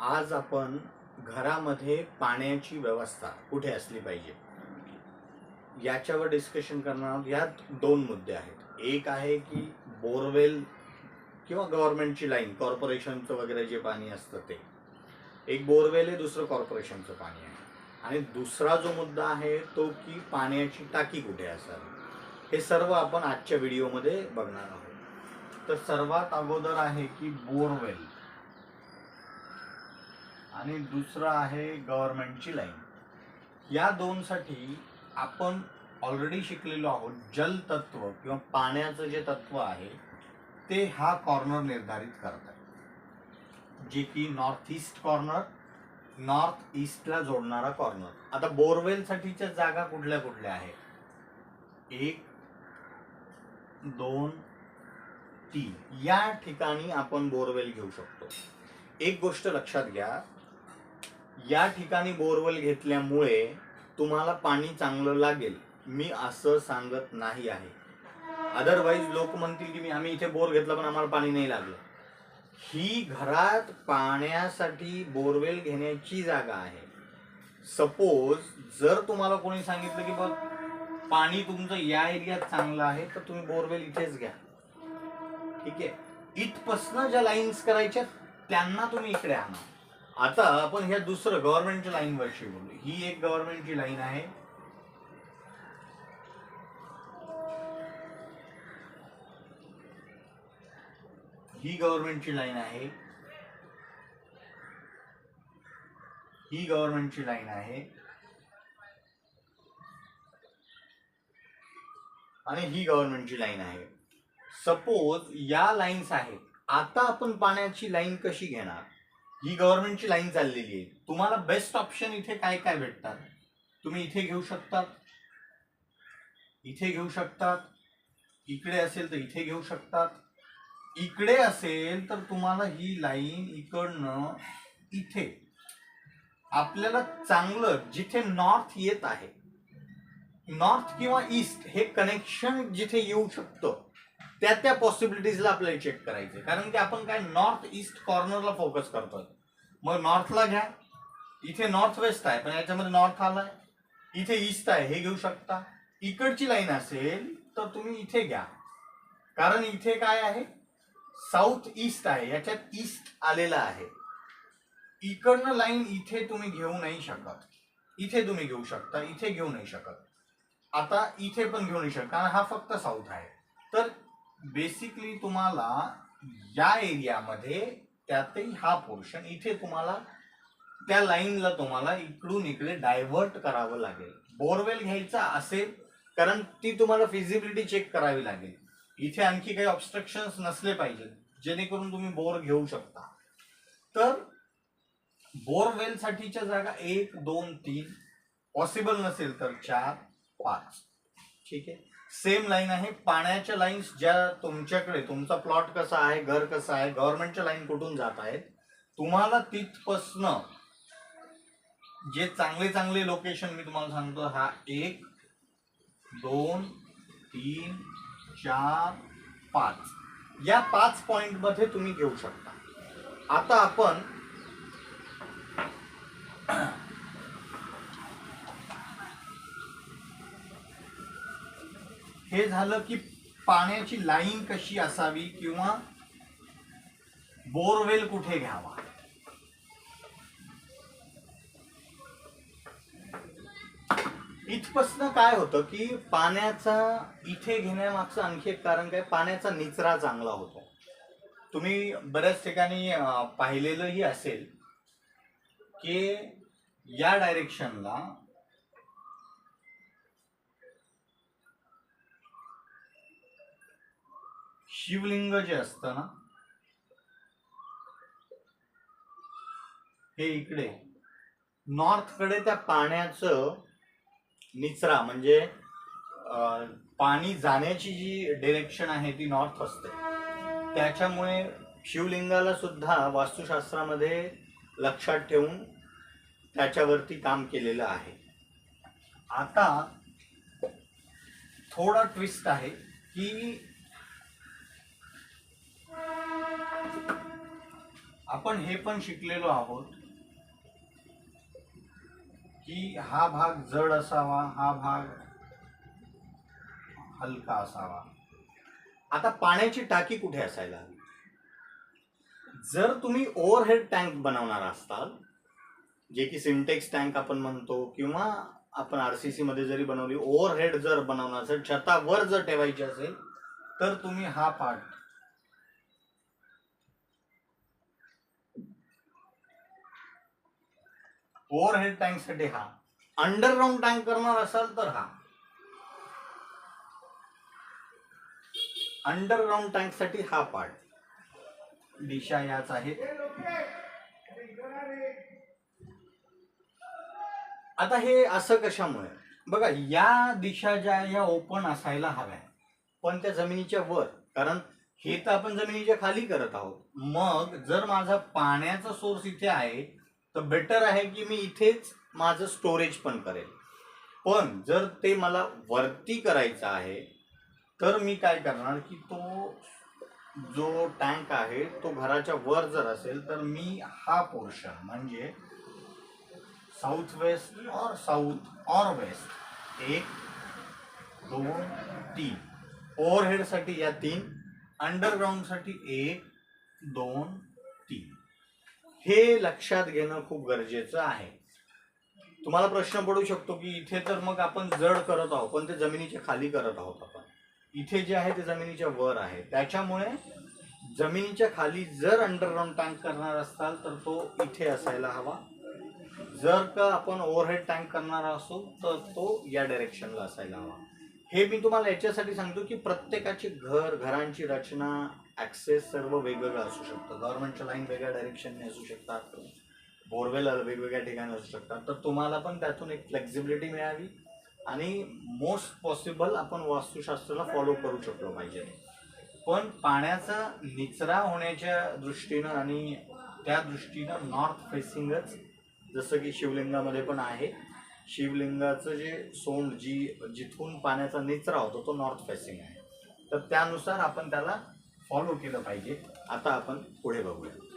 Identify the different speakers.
Speaker 1: आज आपण घरामध्ये पाण्याची व्यवस्था कुठे असली पाहिजे? याच्यावर डिस्कशन करणार आहोत. यात दोन मुद्दे आहेत. एक आहे की बोरवेल किंवा गव्हर्नमेंटची लाईन कॉर्पोरेशनचं वगैरे जे पाणी असतं ते. एक बोरवेल आहे दुसरं कॉर्पोरेशनचं पाणी आहे. आणि दुसरा जो मुद्दा आहे तो की पाण्याची टाकी कुठे असावी? हे सर्व आपण आजच्या व्हिडिओमध्ये बघणार आहोत. तर सर्वात अगोदर आहे की बोरवेल. आणि दुसरं आहे गव्हर्नमेंटची लाईन या दोनसाठी आपण ऑलरेडी शिकलेलो आहोत जलतत्व किंवा पाण्याचं जे तत्व आहे ते हा कॉर्नर निर्धारित करत आहे जे की नॉर्थ ईस्ट कॉर्नर नॉर्थ ईस्टला जोडणारा कॉर्नर आता बोरवेलसाठीच्या जागा कुठल्या कुठल्या आहेत? एक दोन तीन. या ठिकाणी आपण बोरवेल घेऊ शकतो. एक गोष्ट लक्षात घ्या या ठिकाणी बोरवेल घेतल्यामुळे तुम्हाला पाणी चांगलं लागेल. मी असं सांगत नाही आहे. अदरवाईज लोक म्हणतील की मी आम्ही इथे बोर घेतला पण आम्हाला पाणी नाही लागलं. ही घरात पाण्यासाठी बोरवेल घेण्याची जागा आहे. सपोज जर तुम्हाला कोणी सांगितलं की बघ पाणी तुमचं या एरियात चांगलं आहे तर तुम्ही बोरवेल इथेच घ्या. ठीक आहे? इथपासनं ज्या लाईन्स करायच्या त्यांना तुम्ही इकडे आणा. आता आपण ह्या दुसरं गव्हर्नमेंटच्या लाईन वरची बोलू. ही एक गव्हर्नमेंटची लाईन आहे. ही गव्हर्नमेंटची लाईन आहे. ही गव्हर्नमेंटची लाईन आहे. आणि ही गव्हर्नमेंटची लाईन आहे. सपोज या लाईन्स आहेत. आता आपण पाण्याची लाईन कशी घेणार? ही गव्हर्नमेंटची लाईन चाललेली आहे. तुम्हाला बेस्ट ऑप्शन इथे काय काय भेटतात? तुम्ही इथे घेऊ शकतात. इथे घेऊ शकतात. इकडे असेल तर इथे घेऊ शकतात. इकडे असेल तर तुम्हाला ही लाईन इकडनं इथे. आपल्याला चांगलं जिथे नॉर्थ येत आहे नॉर्थ किंवा ईस्ट हे कनेक्शन जिथे येऊ शकतं त्या त्या पॉसिबिलिटीजला आपल्याला चेक करायचे कारण की आपण काय नॉर्थ ईस्ट कॉर्नरला फोकस करतोय. मग नॉर्थला घ्या. इथे नॉर्थ वेस्ट आहे पण याच्यामध्ये नॉर्थ आलाय. इथे ईस्ट आहे हे घेऊ शकता. इकडची लाईन असेल तर तुम्ही इथे घ्या. कारण इथे काय आहे? साऊथ ईस्ट आहे याच्यात ईस्ट आलेला आहे. इकडनं लाईन इथे तुम्ही घेऊ नाही शकत. इथे तुम्ही घेऊ शकता इथे घेऊ नाही शकत. आता इथे पण घेऊ नाही शकत कारण हा फक्त साऊथ आहे. तर बेसिकली तुम्हाला या एरियामध्ये त्यातही हा पोर्शन इथे तुम्हाला त्या लाईनला तुम्हाला इकडून इकडे डायव्हर्ट करावं लागेल. बोरवेल घ्यायचा असेल कारण ती तुम्हाला फिजिबिलिटी चेक करावी लागेल. इथे आणखी काही ऑब्स्ट्रक्शन्स नसले पाहिजेत जेणेकरून तुम्ही बोर घेऊ शकता. तर बोरवेल साठीच्या जागा एक दोन तीन पॉसिबल नसेल तर चार पाच. ठीक आहे? सेम लाईन आहे. पाण्याच्या लाईन्स ज्या तुमच्याकडे तुमचा प्लॉट कसा आहे घर कसं आहे गव्हर्नमेंटच्या लाईन कुठून जात आहेत तुम्हाला तिथपासनं जे चांगले चांगले लोकेशन मी तुम्हाला सांगतो हा एक दोन तीन चार पाच. या पाच पॉईंटमध्ये तुम्ही घेऊ शकता. आता आपण हे झालं की पाण्याची लाईन कशी असावी किंवा बोरवेल कुठे घ्यावा? इथपासनं काय होतं की पाण्याचा इथे घेण्यामागचं आणखी एक कारण काय? पाण्याचा निचरा चांगला होतो. तुम्ही बऱ्याच ठिकाणी पाहिलेलंही असेल की या डायरेक्शनला शिवलिंग जे असतं ना हे इकडे नॉर्थकडे त्या पाण्याचं निचरा म्हणजे पाणी जाण्याची जी डिरेक्शन आहे ती नॉर्थ असते. त्याच्यामुळे शिवलिंगाला सुद्धा वास्तुशास्त्रामध्ये लक्षात ठेवून त्याच्यावरती काम केलेलं आहे. आता थोडा ट्विस्ट आहे की आपण हे पण शिकलेलो आहोत की हा भाग जड असावा हा भाग हलका असावा. आता पाण्याची टाकी कुठे असायला हवी? जर तुम्ही ओव्हरहेड टँक बनवणार असताल जे की सिंटेक्स टँक आपण म्हणतो किंवा आपण आरसीसी मध्ये जरी बनवली ओव्हरहेड जर बनवणार असेल छतावर जर ठेवायची असेल तर तुम्ही हा पार्ट ओव्हरहेड टँकसाठी हा. अंडरग्राऊंड टँक करणार असाल तर हा. अंडरग्राऊंड टँकसाठी हा पार्ट. दिशा याच आहे. आता हे असं कशामुळे? बघा या दिशा ज्या या ओपन असायला हव्या पण त्या जमिनीच्या वर. कारण हे तर आपण जमिनीच्या खाली करत आहोत. मग जर माझा पाण्याचा सोर्स इथे आहे तर बेटर आहे की मी इथेच माझं स्टोरेज पण करेल. पण जर ते मला वरती करायचं आहे तर मी काय करणार की तो जो टँक आहे तो घराच्या वर जर असेल तर मी हा पोर्शन म्हणजे साऊथ वेस्ट और साऊथ और वेस्ट एक दोन तीन. ओव्हरहेडसाठी या तीन अंडरग्राऊंडसाठी एक दोन तीन. हे लक्षात घेणं खूप गरजेचं आहे. तुम्हाला प्रश्न पडू शकतो की इथे तर मग आपण जड करत आहोत पण ते जमिनीच्या खाली करत आहोत आपण. इथे जे आहे ते जमिनीच्या वर आहे. त्याच्यामुळे जमिनीच्या खाली जर अंडरग्राऊंड टँक करणार असाल तर तो इथे असायला हवा. जर का आपण ओव्हरहेड टँक करणार असू तर तो या डायरेक्शनला असायला हवा. हे मी तुम्हाला याच्यासाठी सांगतो की प्रत्येकाची घर घरांची रचना ॲक्सेस सर्व वेगवेगळं असू शकतं. गव्हर्नमेंटच्या लाईन वेगळ्या डायरेक्शनने असू शकतात. बोरवेल वेगवेगळ्या ठिकाणी असू शकतात. तर तुम्हाला पण त्यातून एक फ्लेक्झिबिलिटी मिळावी आणि मोस्ट पॉसिबल आपण वास्तुशास्त्राला फॉलो करू शकलो पाहिजे. पण पाण्याचा निचरा होण्याच्या दृष्टीनं आणि त्या दृष्टीनं नॉर्थ फेसिंगच जसं की शिवलिंगामध्ये पण आहे शिवलिंगाचं जे सोंड जी जिथून पाण्याचा निचरा होतो तो नॉर्थ फेसिंग आहे. तर त्यानुसार आपण त्याला फॉलो केलं पाहिजे. आता आपण पुढे बघूया.